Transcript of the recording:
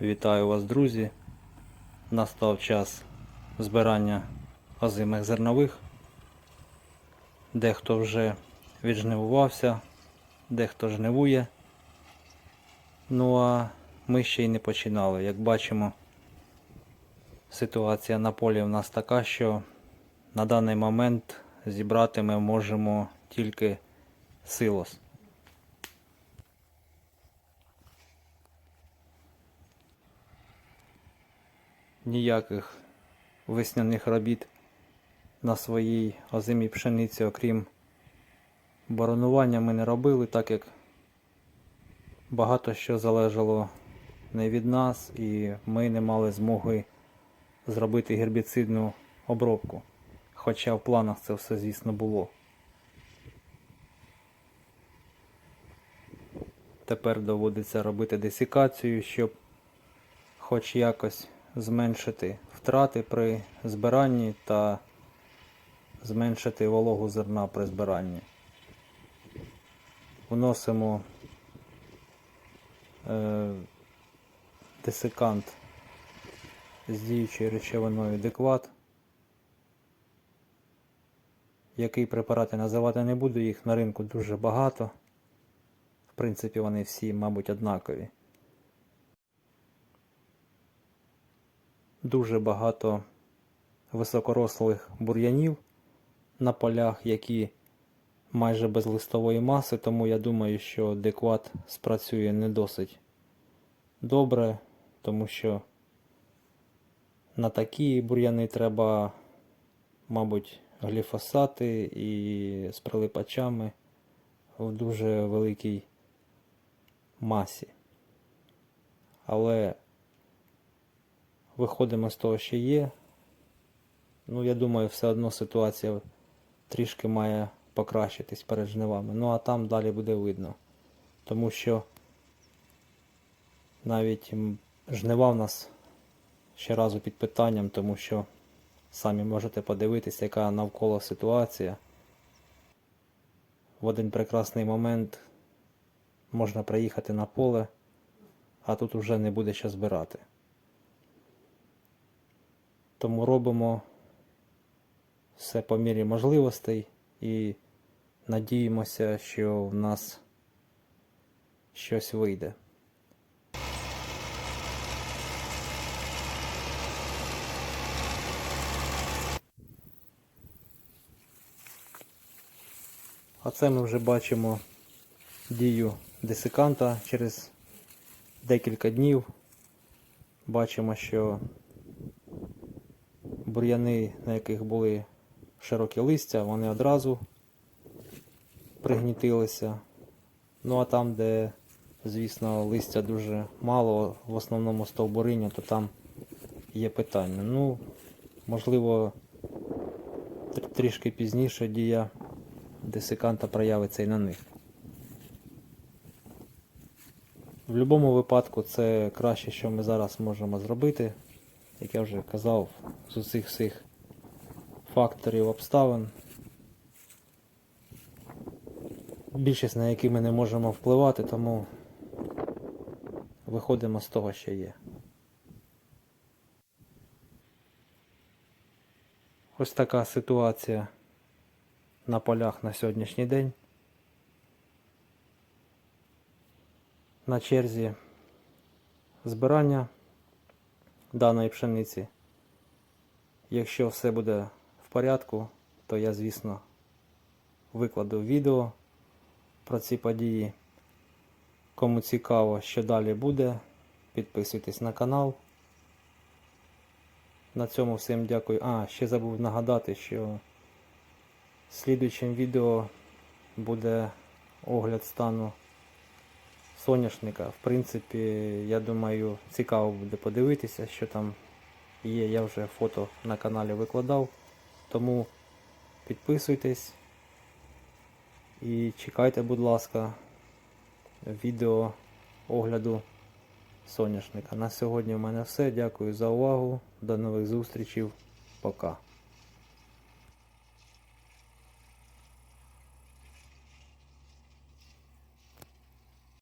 Вітаю вас, друзі. Настав час збирання озимих зернових. Дехто вже віджнивувався, дехто жнивує. Ну а ми ще й не починали. Як бачимо, ситуація на полі в нас така, що на даний момент зібрати ми можемо тільки силос. Ніяких весняних робіт на своїй озимій пшениці, окрім боронування, ми не робили, так як багато що залежало не від нас, і ми не мали змоги зробити гербіцидну обробку. Хоча в планах це все, звісно, було. Тепер доводиться робити десикацію, щоб хоч якось зменшити втрати при збиранні та зменшити вологу зерна при збиранні. Вносимо е, десикант з діючою речовиною декват. Який препарат я називати не буду, їх на ринку дуже багато. В принципі, вони всі, мабуть, однакові. Дуже багато високорослих бур'янів на полях, які майже без листової маси, тому я думаю, що декват спрацює не досить добре, тому що на такі бур'яни треба, мабуть, гліфосати і з прилипачами в дуже великій масі. Але виходимо з того, що є. Ну, я думаю, все одно ситуація трішки має покращитись перед жнивами. Ну а там далі буде видно. Тому що навіть жнива в нас ще разу під питанням, тому що самі можете подивитися, яка навколо ситуація. В один прекрасний момент можна приїхати на поле, а тут вже не буде що збирати. Тому робимо все по мірі можливостей і надіємося, що в нас щось вийде. А це ми вже бачимо дію десиканта через декілька днів. Бачимо, що бур'яни, на яких були широкі листя, вони одразу пригнітилися. Ну а там, де, звісно, листя дуже мало, в основному стовбуриня, то там є питання. Ну, можливо, трішки пізніше дія десиканта проявиться і на них. В будь-якому випадку це краще, що ми зараз можемо зробити як я вже казав, з усіх всіх факторів обставин, більшість на які ми не можемо впливати, тому виходимо з того, що є. Ось така ситуація на полях на сьогоднішній день. На черзі збирання даної пшениці. Якщо все буде в порядку, то я, звісно, викладу відео про ці події. Кому цікаво, що далі буде, підписуйтесь на канал. На цьому всім дякую. А, ще забув нагадати, що слідуючим відео буде огляд стану соняшника. В принципі, я думаю, цікаво буде подивитися, що там є. Я вже фото на каналі викладав. Тому підписуйтесь і чекайте, будь ласка, відео огляду соняшника. На сьогодні в мене все. Дякую за увагу. До нових зустрічей. Пока.